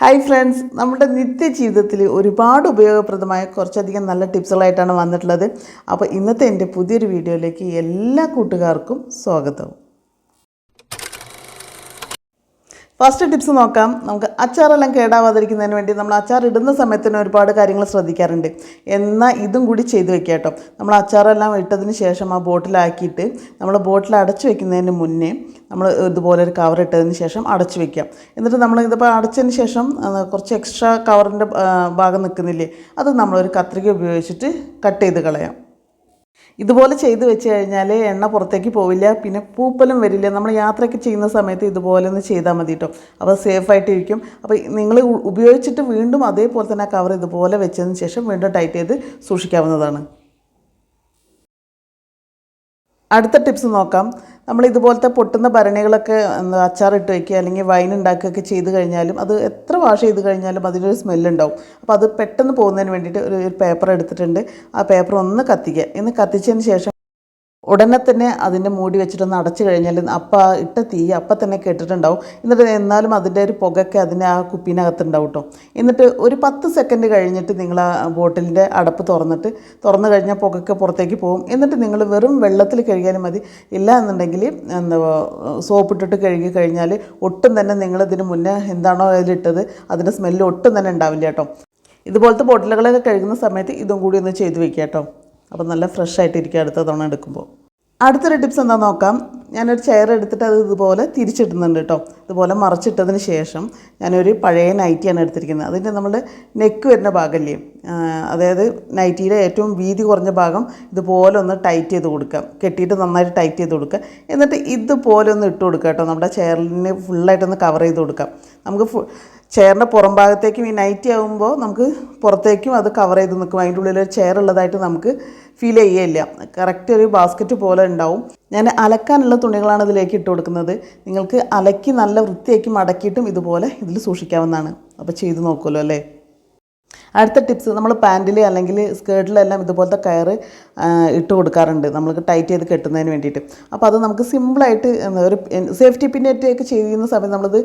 Hi friends നമ്മുടെ നിത്യജീവിതത്തിൽ ഒരുപാട് ഉപയോഗപ്രദമായ കുറച്ചധികം നല്ല ടിപ്സുകളായിട്ടാണ് വന്നിട്ടുള്ളത്. അപ്പോൾ ഇന്നത്തെ എന്റെ പുതിയൊരു വീഡിയോയിലേക്ക് എല്ലാ കൂട്ടുകാർക്കും സ്വാഗതം. ഫസ്റ്റ് ടിപ്സ് നോക്കാം. നമുക്ക് അച്ചാറെല്ലാം കേടാവാതിരിക്കുന്നതിന് വേണ്ടി നമ്മൾ അച്ചാർ ഇടുന്ന സമയത്തിന് ഒരുപാട് കാര്യങ്ങൾ ശ്രദ്ധിക്കാറുണ്ട്. എന്നാൽ ഇതും കൂടി ചെയ്ത് വെക്കുക കേട്ടോ. നമ്മൾ അച്ചാറെല്ലാം ഇട്ടതിന് ശേഷം ആ ബോട്ടിലാക്കിയിട്ട് നമ്മൾ ബോട്ടിൽ അടച്ചു വെക്കുന്നതിന് മുന്നേ നമ്മൾ ഇതുപോലെ ഒരു കവർ ഇട്ടതിന് ശേഷം അടച്ചു വെക്കാം എന്നിട്ട് നമ്മൾ ഇതിപ്പോൾ അടച്ചതിന് ശേഷം കുറച്ച് എക്സ്ട്രാ കവറിന്റെ ഭാഗം നിൽക്കുന്നില്ലേ അത് നമ്മളൊരു കത്രിക ഉപയോഗിച്ചിട്ട് കട്ട് ചെയ്ത് കളയാം. ഇതുപോലെ ചെയ്ത് വെച്ച് കഴിഞ്ഞാൽ എണ്ണ പുറത്തേക്ക് പോവില്ല പിന്നെ പൂപ്പലും വരില്ല. നമ്മൾ യാത്രയൊക്കെ ചെയ്യുന്ന സമയത്ത് ഇതുപോലെ ഒന്ന് ചെയ്താൽ മതി കേട്ടോ അപ്പോൾ സേഫായിട്ടിരിക്കും അപ്പോൾ നിങ്ങൾ ഉപയോഗിച്ചിട്ട് വീണ്ടും അതേപോലെ തന്നെ കവർ ഇതുപോലെ വെച്ചതിന് ശേഷം വീണ്ടും ടൈറ്റ് ചെയ്ത് സൂക്ഷിക്കാവുന്നതാണ്. അടുത്ത ടിപ്സ് നോക്കാം. നമ്മൾ ഇതുപോലത്തെ പൊട്ടുന്ന ഭരണികളൊക്കെ അച്ചാറിട്ട് വയ്ക്കുക അല്ലെങ്കിൽ വൈൻ ഉണ്ടാക്കുകയൊക്കെ ചെയ്ത് കഴിഞ്ഞാലും അത് എത്ര വാഷ് ചെയ്ത് കഴിഞ്ഞാലും അതിനൊരു സ്മെല്ലുണ്ടാവും അപ്പോൾ അത് പെട്ടെന്ന് പോകുന്നതിന് വേണ്ടിയിട്ട് ഒരു പേപ്പർ എടുത്തിട്ടുണ്ട്. ആ പേപ്പർ ഒന്ന് കത്തിക്കുക. എന്ന് കത്തിച്ചതിന് ശേഷം ഉടനെ തന്നെ അതിന്റെ മൂടി വെച്ചിട്ടൊന്ന് അടച്ചു കഴിഞ്ഞാൽ അപ്പം ഇട്ട തീ അപ്പം തന്നെ കെട്ടിട്ടുണ്ടാവും. എന്നിട്ട് എന്നാലും അതിന്റെ ഒരു പുകയ്ക്ക് അതിന്റെ ആ കുപ്പീനകത്തുണ്ടാവും കേട്ടോ എന്നിട്ട് ഒരു പത്ത് സെക്കൻഡ് കഴിഞ്ഞിട്ട് നിങ്ങൾ ആ ബോട്ടിലിന്റെ അടപ്പ് തുറന്നിട്ട് തുറന്നു കഴിഞ്ഞാൽ പുകയ്ക്ക് പുറത്തേക്ക് പോകും. എന്നിട്ട് നിങ്ങൾ വെറും വെള്ളത്തിൽ കഴുകിയാലും മതി. ഇല്ല എന്നുണ്ടെങ്കിൽ എന്താ സോപ്പ് ഇട്ടിട്ട് കഴുകി കഴിഞ്ഞാൽ ഒട്ടും തന്നെ നിങ്ങൾ ഇതിന് മുന്നേ എന്താണോ അതിലിട്ടത് അതിന്റെ സ്മെല്ല് ഒട്ടും തന്നെ ഉണ്ടാവില്ല കേട്ടോ ഇതുപോലത്തെ ബോട്ടിലുകളൊക്കെ കഴുകുന്ന സമയത്ത് ഇതും കൂടി ഒന്ന് ചെയ്ത് വെക്കാം കേട്ടോ അപ്പോൾ നല്ല ഫ്രഷ് ആയിട്ടിരിക്കുക അടുത്ത തവണ എടുക്കുമ്പോൾ അടുത്തൊരു ടിപ്സ് എന്താ നോക്കാം? ഞാനൊരു ചെയർ എടുത്തിട്ട് അത് ഇതുപോലെ തിരിച്ചിടുന്നുണ്ട് കേട്ടോ ഇതുപോലെ മറച്ചിട്ടതിന് ശേഷം ഞാനൊരു പഴയ നൈറ്റിയാണ് എടുത്തിരിക്കുന്നത്. അതിന്റെ നമ്മൾ നെക്ക് വരുന്ന ഭാഗമല്ലേ അതായത് നൈറ്റിയുടെ ഏറ്റവും വീതി കുറഞ്ഞ ഭാഗം ഇതുപോലെ ഒന്ന് ടൈറ്റ് ചെയ്ത് കൊടുക്കാം കെട്ടിയിട്ട് നന്നായിട്ട് ടൈറ്റ് ചെയ്ത് കൊടുക്കുക. എന്നിട്ട് ഇതുപോലെ ഒന്ന് ഇട്ട് കൊടുക്കുക കേട്ടോ നമ്മുടെ ചെയറിന് ഫുള്ളായിട്ടൊന്ന് കവർ ചെയ്ത് കൊടുക്കാം നമുക്ക് ചെയറിന്റെ പുറം ഭാഗത്തേക്കും ഈ നൈറ്റി ആകുമ്പോൾ നമുക്ക് പുറത്തേക്കും അത് കവർ ചെയ്ത് നിൽക്കും. അതിന്റെ ഉള്ളിൽ ഒരു ചെയർ ഉള്ളതായിട്ട് നമുക്ക് ഫീൽ ചെയ്യില്ല കറക്റ്റ് ഒരു ബാസ്ക്കറ്റ് പോലെ ഉണ്ടാവും. ഞാൻ അലക്കാനുള്ള തുണികളാണ് ഇതിലേക്ക് ഇട്ട് കൊടുക്കുന്നത്. നിങ്ങൾക്ക് അലക്കി നല്ല വൃത്തിയാക്കി മടക്കിയിട്ടും ഇതുപോലെ ഇതിൽ സൂക്ഷിക്കാവുന്നതാണ്. അപ്പോൾ ചെയ്ത് നോക്കുമല്ലോ അല്ലേ? അടുത്ത ടിപ്സ് നമ്മൾ പാന്റിൽ അല്ലെങ്കിൽ സ്കേർട്ടിലെല്ലാം ഇതുപോലത്തെ കയർ ഇട്ട് കൊടുക്കാറുണ്ട്. നമുക്ക് ടൈറ്റ് ചെയ്ത് കെട്ടുന്നതിന് വേണ്ടിയിട്ട്. അപ്പോൾ അത് നമുക്ക് സിമ്പിളായിട്ട് ഒരു സേഫ്റ്റി പിന്നൊക്കെ ചെയ്യുന്ന സമയത്ത് നമ്മളത്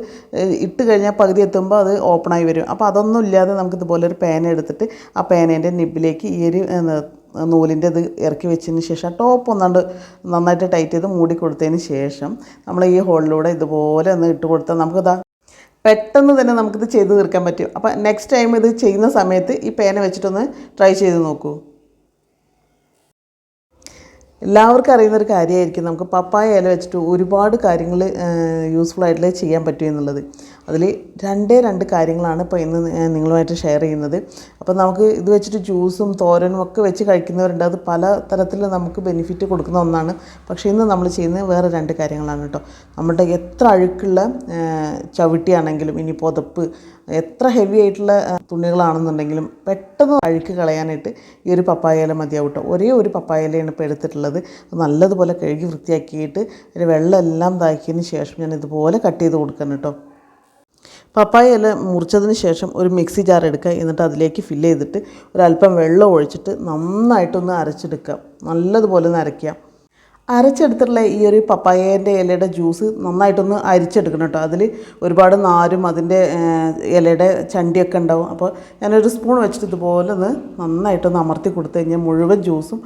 ഇട്ട് കഴിഞ്ഞാൽ പകുതി എത്തുമ്പോൾ അത് ഓപ്പണായി വരും. അപ്പോൾ അതൊന്നും ഇല്ലാതെ നമുക്ക് ഇതുപോലെ ഒരു പേന എടുത്തിട്ട് ആ പേനേന്റെ നിബിലേക്ക് ഈ ഒരു നൂലിന്റെ ഇത് ഇറക്കി വെച്ചതിന് ശേഷം ടോപ്പ് ഒന്നാണ്ട് നന്നായിട്ട് ടൈറ്റ് ചെയ്ത് മൂടി കൊടുത്തതിന് ശേഷം നമ്മൾ ഈ ഹോളിലൂടെ ഇതുപോലെ ഒന്ന് ഇട്ട് കൊടുത്താൽ നമുക്കിതാ പെട്ടെന്ന് തന്നെ നമുക്കിത് ചെയ്ത് തീർക്കാൻ പറ്റും. അപ്പോൾ നെക്സ്റ്റ് ടൈം ഇത് ചെയ്യുന്ന സമയത്ത് ഈ പേന വെച്ചിട്ടൊന്ന് ട്രൈ ചെയ്ത് നോക്കൂ. എല്ലാവർക്കും അറിയുന്നൊരു കാര്യമായിരിക്കും. നമുക്ക് പപ്പായ ഇല വെച്ചിട്ട് ഒരുപാട് കാര്യങ്ങൾ യൂസ്ഫുൾ ആയിട്ടുള്ള ചെയ്യാൻ പറ്റും എന്നുള്ളത്. അതിൽ രണ്ടേ രണ്ട് കാര്യങ്ങളാണ് ഇപ്പോൾ ഇന്ന് നിങ്ങളുമായിട്ട് ഷെയർ ചെയ്യുന്നത്. അപ്പോൾ നമുക്ക് ഇത് വെച്ചിട്ട് ജ്യൂസും തോരനും ഒക്കെ വെച്ച് കഴിക്കുന്നവരുണ്ട്. അത് പല തരത്തിൽ നമുക്ക് ബെനിഫിറ്റ് കൊടുക്കുന്ന ഒന്നാണ്. പക്ഷേ ഇന്ന് നമ്മൾ ചെയ്യുന്നത് വേറെ രണ്ട് കാര്യങ്ങളാണ് കേട്ടോ. നമ്മുടെ എത്ര അഴുക്കുള്ള ചവിട്ടിയാണെങ്കിലും ഇനി പുതപ്പ് എത്ര ഹെവി ആയിട്ടുള്ള തുണികളാണെന്നുണ്ടെങ്കിലും പെട്ടെന്ന് അഴുക്ക് കളയാനായിട്ട് ഈ ഒരു പപ്പായ ഇല മതിയാവും കേട്ടോ ഒരേ ഒരു പപ്പായ ഇലയാണ് ഇപ്പോൾ എടുത്തിട്ടുള്ളത് നല്ലതുപോലെ കഴുകി വൃത്തിയാക്കിയിട്ട് അതിന്റെ വെള്ളമെല്ലാം ഇതാക്കിയതിന് ശേഷം ഞാൻ ഇതുപോലെ കട്ട് ചെയ്ത് കൊടുക്കണം കേട്ടോ പപ്പായ ഇല മുറിച്ചതിന് ശേഷം ഒരു മിക്സി ജാർ എടുക്കുക. എന്നിട്ട് അതിലേക്ക് ഫില്ല് ചെയ്തിട്ട് ഒരല്പം വെള്ളം ഒഴിച്ചിട്ട് നന്നായിട്ടൊന്ന് അരച്ചെടുക്കുക. നല്ലതുപോലെ ഒന്ന് അരയ്ക്കുക. അരച്ചെടുത്തിട്ടുള്ള ഈ ഒരു പപ്പായേന്റെ ഇലയുടെ ജ്യൂസ് നന്നായിട്ടൊന്ന് അരിച്ചെടുക്കണം കേട്ടോ. അതിൽ ഒരുപാട് നാരും അതിന്റെ ഇലയുടെ ചണ്ടിയൊക്കെ ഉണ്ടാവും. അപ്പോൾ ഞാനൊരു സ്പൂൺ വെച്ചിട്ട് ഇതുപോലെ ഒന്ന് നന്നായിട്ടൊന്ന് അമർത്തി കൊടുത്തു കഴിഞ്ഞാൽ മുഴുവൻ ജ്യൂസും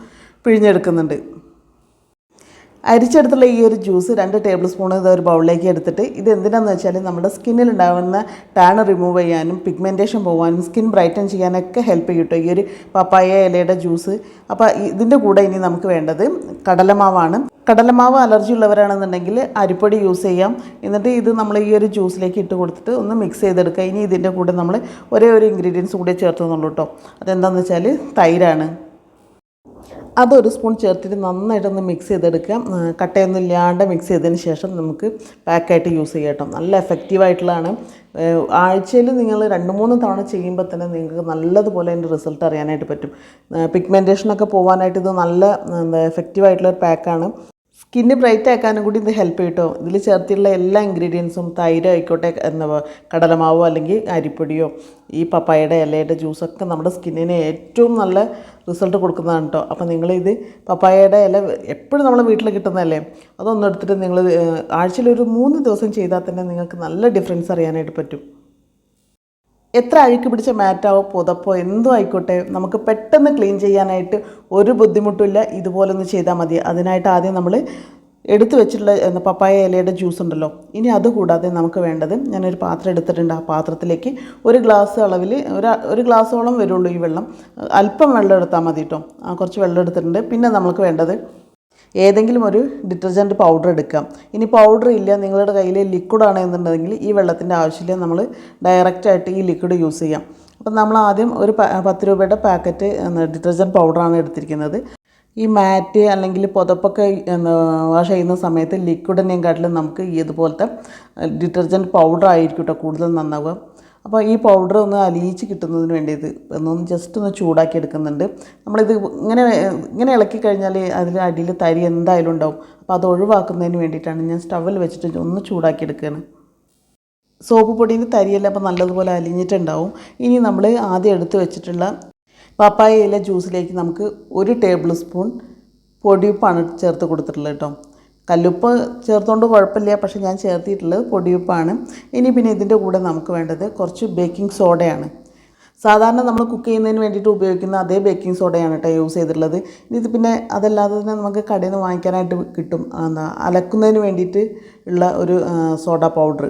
പിഴിഞ്ഞെടുക്കുന്നുണ്ട്. അരിച്ചെടുത്തുള്ള ഈ ഒരു ജ്യൂസ് രണ്ട് ടേബിൾ സ്പൂൺ ഇത് ഒരു ബൗളിലേക്ക് എടുത്തിട്ട് ഇത് എന്തിനാന്ന് വെച്ചാൽ നമ്മുടെ സ്കിന്നിൽ ഉണ്ടാകുന്ന ടാൻ റിമൂവ് ചെയ്യാനും പിഗ്മെന്റേഷൻ പോകാനും സ്കിൻ ബ്രൈറ്റൻ ചെയ്യാനൊക്കെ ഹെൽപ്പ് ചെയ്യും ഈ ഒരു പപ്പായ ഇലയുടെ ജ്യൂസ്. അപ്പോൾ ഇതിന്റെ കൂടെ ഇനി നമുക്ക് വേണ്ടത് കടലമാവാണ്. കടലമാവ് അലർജി ഉള്ളവരാണെന്നുണ്ടെങ്കിൽ അരിപ്പൊടി യൂസ് ചെയ്യാം. എന്നിട്ട് ഇത് നമ്മൾ ഈ ഒരു ജ്യൂസിലേക്ക് ഇട്ട് കൊടുത്തിട്ട് ഒന്ന് മിക്സ് ചെയ്തെടുക്കുക. ഇനി ഇതിന്റെ കൂടെ നമ്മൾ ഒരേ ഒരു ഇൻഗ്രീഡിയൻസ് കൂടെ ചേർത്തുന്നുള്ളൂ കേട്ടോ. അതെന്താണെന്ന് വെച്ചാൽ തൈരാണ്. അതൊരു സ്പൂൺ ചേർത്തിട്ട് നന്നായിട്ടൊന്ന് മിക്സ് ചെയ്തെടുക്കാം കട്ടയൊന്നും ഇല്ലാണ്ട് മിക്സ് ചെയ്തതിന് ശേഷം നമുക്ക് പാക്കായിട്ട് യൂസ് ചെയ്യാം കേട്ടോ. നല്ല എഫക്റ്റീവായിട്ടുള്ളതാണ് ആഴ്ചയിൽ നിങ്ങൾ രണ്ട് മൂന്ന് തവണ ചെയ്യുമ്പോൾ തന്നെ നിങ്ങൾക്ക് നല്ലതുപോലെ അതിന്റെ റിസൾട്ട് അറിയാനായിട്ട് പറ്റും. പിഗ്മെന്റേഷനൊക്കെ പോകാനായിട്ട് ഇത് നല്ല എന്താ എഫക്റ്റീവായിട്ടുള്ള ഒരു പാക്കാണ് സ്കിന്ന് ബ്രൈറ്റ് ആക്കാനും കൂടി ഇത് ഹെൽപ്പ് ചെയ്യും ഇതിൽ ചേർത്തിട്ടുള്ള എല്ലാ ഇൻഗ്രീഡിയൻസും തൈര് ആയിക്കോട്ടെ എന്താ കടലമാവോ അല്ലെങ്കിൽ അരിപ്പൊടിയോ ഈ പപ്പായയുടെ ഇലയുടെ ജ്യൂസൊക്കെ നമ്മുടെ സ്കിന്നിന് ഏറ്റവും നല്ല റിസൾട്ട് കൊടുക്കുന്നതാണ് കേട്ടോ അപ്പോൾ നിങ്ങളിത് പപ്പായയുടെ ഇല എപ്പോഴും നമ്മൾ വീട്ടിൽ കിട്ടുന്നതല്ലേ? അതൊന്നെടുത്തിട്ട് നിങ്ങൾ ആഴ്ചയിൽ ഒരു മൂന്ന് ദിവസം ചെയ്താൽ തന്നെ നിങ്ങൾക്ക് നല്ല ഡിഫറൻസ് അറിയാനായിട്ട് പറ്റും. എത്ര അഴുക്ക് പിടിച്ച മാറ്റാവോ പുതപ്പോ എന്തോ ആയിക്കോട്ടെ നമുക്ക് പെട്ടെന്ന് ക്ലീൻ ചെയ്യാനായിട്ട് ഒരു ബുദ്ധിമുട്ടില്ല ഇതുപോലെ ഒന്ന് ചെയ്താൽ മതി. അതിനായിട്ട് ആദ്യം നമ്മൾ എടുത്തു വെച്ചിട്ടുള്ള എന്താ പപ്പായ ഇലയുടെ ജ്യൂസ് ഉണ്ടല്ലോ. ഇനി അതുകൂടാതെ നമുക്ക് വേണ്ടത് ഞാനൊരു പാത്രം എടുത്തിട്ടുണ്ട്. ആ പാത്രത്തിലേക്ക് ഒരു ഗ്ലാസ് അളവിൽ ഒരു ഒരു ഗ്ലാസ്സോളം വരുള്ളൂ ഈ വെള്ളം. അല്പം വെള്ളം എടുത്താൽ മതി കേട്ടോ ആ കുറച്ച് വെള്ളം എടുത്തിട്ടുണ്ട്. പിന്നെ നമുക്ക് വേണ്ടത് ഏതെങ്കിലും ഒരു ഡിറ്റർജന്റ് പൗഡർ എടുക്കാം. ഇനി പൗഡർ ഇല്ല നിങ്ങളുടെ കയ്യിൽ ലിക്വിഡ് ആണെന്നുണ്ടെങ്കിൽ ഈ വെള്ളത്തിന്റെ ആവശ്യമില്ല നമ്മൾ ഡയറക്റ്റായിട്ട് ഈ ലിക്വിഡ് യൂസ് ചെയ്യാം. അപ്പം നമ്മൾ ആദ്യം ഒരു പത്ത് രൂപയുടെ പാക്കറ്റ് ഡിറ്റർജന്റ് പൗഡറാണ് എടുത്തിരിക്കുന്നത്. ഈ മാറ്റ് അല്ലെങ്കിൽ പുതപ്പൊക്കെ വാഷ് ചെയ്യുന്ന സമയത്ത് ലിക്വിഡിനെയും കാട്ടിലും നമുക്ക് ഇതുപോലത്തെ ഡിറ്റർജന്റ് പൗഡർ ആയിരിക്കും കേട്ടോ കൂടുതൽ നന്നാവുക. അപ്പോൾ ഈ പൗഡർ ഒന്ന് അലിയിച്ച് കിട്ടുന്നതിന് വേണ്ടി ഇത് ഒന്ന് ജസ്റ്റ് ഒന്ന് ചൂടാക്കി എടുക്കുന്നുണ്ട്. നമ്മളിത് ഇങ്ങനെ ഇങ്ങനെ ഇളക്കി കഴിഞ്ഞാൽ അതിൽ അടിയിൽ തരി എന്തായാലും ഉണ്ടാവും. അപ്പോൾ അത് ഒഴിവാക്കുന്നതിന് വേണ്ടിയിട്ടാണ് ഞാൻ സ്റ്റവിൽ വെച്ചിട്ട് ഒന്ന് ചൂടാക്കി എടുക്കുകയാണ് സോപ്പ് പൊടിയിൽ തരിയെല്ലാം അപ്പോൾ നല്ലതുപോലെ അലിഞ്ഞിട്ടുണ്ടാവും. ഇനി നമ്മൾ ആദ്യം എടുത്ത് വെച്ചിട്ടുള്ള പപ്പായ ഇല ജ്യൂസിലേക്ക് നമുക്ക് ഒരു ടേബിൾ സ്പൂൺ പൊടിയുപ്പാണ് ചേർത്ത് കൊടുത്തിട്ടുള്ളത് കേട്ടോ. കല്ലുപ്പ് ചേർത്തുകൊണ്ട് കുഴപ്പമില്ല പക്ഷേ ഞാൻ ചേർത്തിയിട്ടുള്ളത് പൊടിയുപ്പാണ്. ഇനി പിന്നെ ഇതിന്റെ കൂടെ നമുക്ക് വേണ്ടത് കുറച്ച് ബേക്കിംഗ് സോഡയാണ്. സാധാരണ നമ്മൾ കുക്ക് ചെയ്യുന്നതിന് വേണ്ടിയിട്ട് ഉപയോഗിക്കുന്ന അതേ ബേക്കിംഗ് സോഡയാണ് കേട്ടോ യൂസ് ചെയ്തിട്ടുള്ളത്. ഇനി ഇത് പിന്നെ അതല്ലാതെ തന്നെ നമുക്ക് കടയിൽ നിന്ന് വാങ്ങിക്കാനായിട്ട് കിട്ടും. എന്താ അലക്കുന്നതിന് വേണ്ടിയിട്ട് ഉള്ള ഒരു സോഡ പൗഡർ.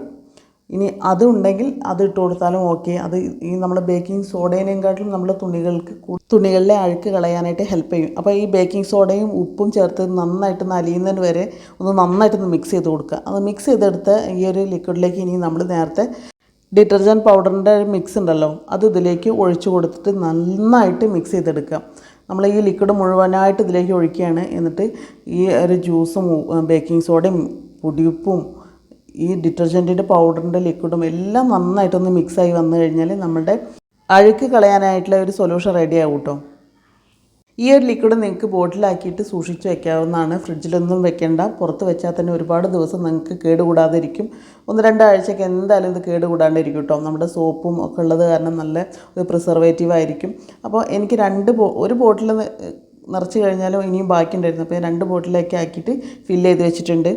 ഇനി അതുണ്ടെങ്കിൽ അത് ഇട്ട് കൊടുത്താലും ഓക്കെ അത് ഈ നമ്മൾ ബേക്കിംഗ് സോഡേനെക്കാട്ടിലും നമ്മൾ തുണികൾക്ക് തുണികളിലെ അഴുക്ക് കളയാനായിട്ട് ഹെൽപ്പ് ചെയ്യും. അപ്പോൾ ഈ ബേക്കിംഗ് സോഡയും ഉപ്പും ചേർത്ത് നന്നായിട്ട് നലിയുന്നതിന് വരെ ഒന്ന് നന്നായിട്ടൊന്ന് മിക്സ് ചെയ്ത് കൊടുക്കുക. അത് മിക്സ് ചെയ്തെടുത്ത് ഈ ഒരു ലിക്വിഡിലേക്ക് ഇനി നമ്മൾ നേരത്തെ ഡിറ്റർജന്റ് പൗഡറിന്റെ മിക്സ് ഉണ്ടല്ലോ അത് ഇതിലേക്ക് ഒഴിച്ചു കൊടുത്തിട്ട് നന്നായിട്ട് മിക്സ് ചെയ്തെടുക്കുക. നമ്മൾ ഈ ലിക്വിഡ് മുഴുവനായിട്ട് ഇതിലേക്ക് ഒഴിക്കുകയാണ്. എന്നിട്ട് ഈ ഒരു ജ്യൂസും ബേക്കിംഗ് സോഡയും പൊടിയുപ്പും ഈ ഡിറ്റർജന്റിന്റെ പൗഡറിന്റെ ലിക്വിഡും എല്ലാം നന്നായിട്ടൊന്ന് മിക്സായി വന്നു കഴിഞ്ഞാൽ നമ്മുടെ അഴുക്ക് കളയാനായിട്ടുള്ള ഒരു സൊല്യൂഷൻ റെഡി ആവും കേട്ടോ ഈ ഒരു ലിക്വിഡ് നിങ്ങൾക്ക് ബോട്ടിലാക്കിയിട്ട് സൂക്ഷിച്ച് വെക്കാവുന്നതാണ്. ഫ്രിഡ്ജിലൊന്നും വെക്കേണ്ട. പുറത്ത് വെച്ചാൽ തന്നെ ഒരുപാട് ദിവസം നിങ്ങൾക്ക് കേടുകൂടാതിരിക്കും. ഒന്ന് രണ്ടാഴ്ചയ്ക്ക് എന്തായാലും ഇത് കേടുകൂടാണ്ടിരിക്കും കേട്ടോ നമ്മുടെ സോപ്പും ഒക്കെ ഉള്ളത് കാരണം നല്ല ഒരു പ്രിസർവേറ്റീവ് ആയിരിക്കും. അപ്പോൾ എനിക്ക് രണ്ട് ഒരു ബോട്ടിൽ നിറച്ച് കഴിഞ്ഞാലും ഇനിയും ബാക്കി ഉണ്ടായിരുന്നു അപ്പോൾ രണ്ട് ബോട്ടിലേക്ക് ആക്കിയിട്ട് ഫില്ല് ചെയ്ത് വെച്ചിട്ടുണ്ട്.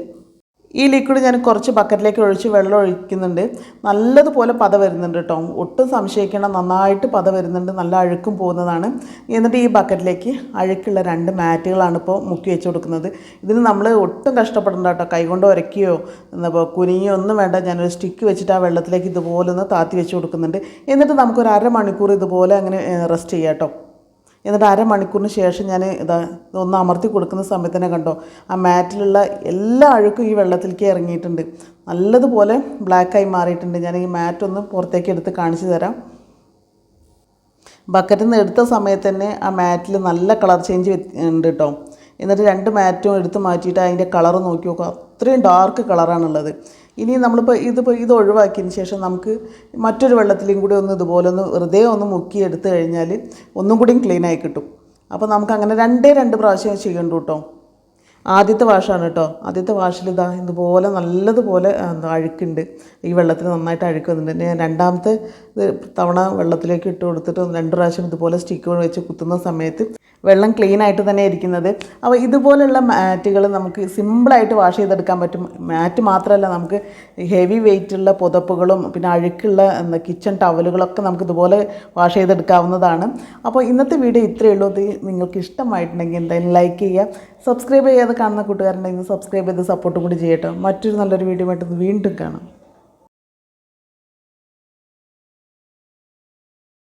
ഈ ലിക്വിഡ് ഞാൻ കുറച്ച് ബക്കറ്റിലേക്ക് ഒഴിച്ച് വെള്ളം ഒഴിക്കുന്നുണ്ട്. നല്ലതുപോലെ പത വരുന്നുണ്ട് കേട്ടോ. ഒട്ടും സംശയിക്കണം നന്നായിട്ട് പത വരുന്നുണ്ട്. നല്ല അഴുക്കും പോകുന്നതാണ്. എന്നിട്ട് ഈ ബക്കറ്റിലേക്ക് അഴുക്കുള്ള രണ്ട് മാറ്റുകളാണ് ഇപ്പോൾ മുക്കി വെച്ച് കൊടുക്കുന്നത്. ഇതിന് നമ്മൾ ഒട്ടും കഷ്ടപ്പെടണ്ട കേട്ടോ. കൈകൊണ്ട് ഉരക്കിയോ എന്താ കുനിയോ ഒന്നും വേണ്ട. ഞാനൊരു സ്റ്റിക്ക് വെച്ചിട്ട് ആ വെള്ളത്തിലേക്ക് ഇതുപോലെ ഒന്ന് താത്തി വെച്ച് കൊടുക്കുന്നുണ്ട്. എന്നിട്ട് നമുക്കൊരു അരമണിക്കൂർ ഇതുപോലെ അങ്ങനെ റെസ്റ്റ് ചെയ്യാം കേട്ടോ. എന്നിട്ട് അരമണിക്കൂറിന് ശേഷം ഞാൻ ഇതാ ഒന്ന് അമർത്തി കൊടുക്കുന്ന സമയത്ത് തന്നെ കണ്ടോ ആ മാറ്റിലുള്ള എല്ലാ അഴുക്കും ഈ വെള്ളത്തിലേക്ക് ഇറങ്ങിയിട്ടുണ്ട്. നല്ലതുപോലെ ബ്ലാക്കായി മാറിയിട്ടുണ്ട്. ഞാൻ ഈ മാറ്റ് ഒന്ന് പുറത്തേക്ക് എടുത്ത് കാണിച്ചു തരാം. ബക്കറ്റിൽ നിന്ന് എടുത്ത സമയത്ത് തന്നെ ആ മാറ്റിൽ നല്ല കളർ ചേഞ്ച് ഉണ്ട് കേട്ടോ എന്നിട്ട് രണ്ട് മാറ്റും എടുത്ത് മാറ്റിയിട്ട് അതിന്റെ കളർ നോക്കി നോക്കുക. അത്രയും ഡാർക്ക് കളറാണുള്ളത് ഇനി നമ്മളിപ്പോൾ ഇതിപ്പോൾ ഇത് ഒഴിവാക്കിയതിന് ശേഷം നമുക്ക് മറ്റൊരു വെള്ളത്തിലും കൂടി ഒന്ന് ഇതുപോലെ ഒന്ന് വെറുതെ ഒന്ന് മുക്കി എടുത്ത് കഴിഞ്ഞാൽ ഒന്നും കൂടിയും ക്ലീനായി കിട്ടും. അപ്പോൾ നമുക്ക് അങ്ങനെ രണ്ടേ രണ്ട് പ്രാവശ്യം ചെയ്യണ്ടു കേട്ടോ. ആദ്യത്തെ വാഷാണ് കേട്ടോ. ആദ്യത്തെ വാഷിൽ ഇതാ ഇതുപോലെ നല്ലതുപോലെ എന്താ അഴുക്കുണ്ട്. ഈ വെള്ളത്തിൽ നന്നായിട്ട് അഴുക്ക് വന്നിട്ടുണ്ട്. ഞാൻ രണ്ടാമത്തെ തവണ വെള്ളത്തിലേക്ക് ഇട്ട് കൊടുത്തിട്ട് രണ്ട് പ്രാവശ്യം ഇതുപോലെ സ്റ്റിക്ക് വെച്ച് കുത്തുന്ന സമയത്ത് വെള്ളം ക്ലീൻ ആയിട്ട് തന്നെ ഇരിക്കുന്നത്. അപ്പോൾ ഇതുപോലുള്ള മാറ്റുകൾ നമുക്ക് സിമ്പിളായിട്ട് വാഷ് ചെയ്തെടുക്കാൻ പറ്റും. മാറ്റ് മാത്രമല്ല നമുക്ക് ഹെവി വെയിറ്റുള്ള പുതപ്പുകളും പിന്നെ അഴുക്കുള്ള എന്താ കിച്ചൺ ടവലുകളൊക്കെ നമുക്ക് ഇതുപോലെ വാഷ് ചെയ്തെടുക്കാവുന്നതാണ്. അപ്പോൾ ഇന്നത്തെ വീഡിയോ ഇത്രയേ ഉള്ളൂ. ഇത് നിങ്ങൾക്ക് ഇഷ്ടമായിട്ടുണ്ടെങ്കിൽ എന്തായാലും ലൈക്ക് ചെയ്യുക. സബ്സ്ക്രൈബ് ചെയ്യാതെ കാണുന്ന കൂട്ടുകാരുണ്ടെങ്കിൽ സബ്സ്ക്രൈബ് ചെയ്ത് സപ്പോർട്ടും കൂടി ചെയ്യട്ടോ. മറ്റൊരു നല്ലൊരു വീഡിയോ ആയിട്ട് വീണ്ടും കാണാം.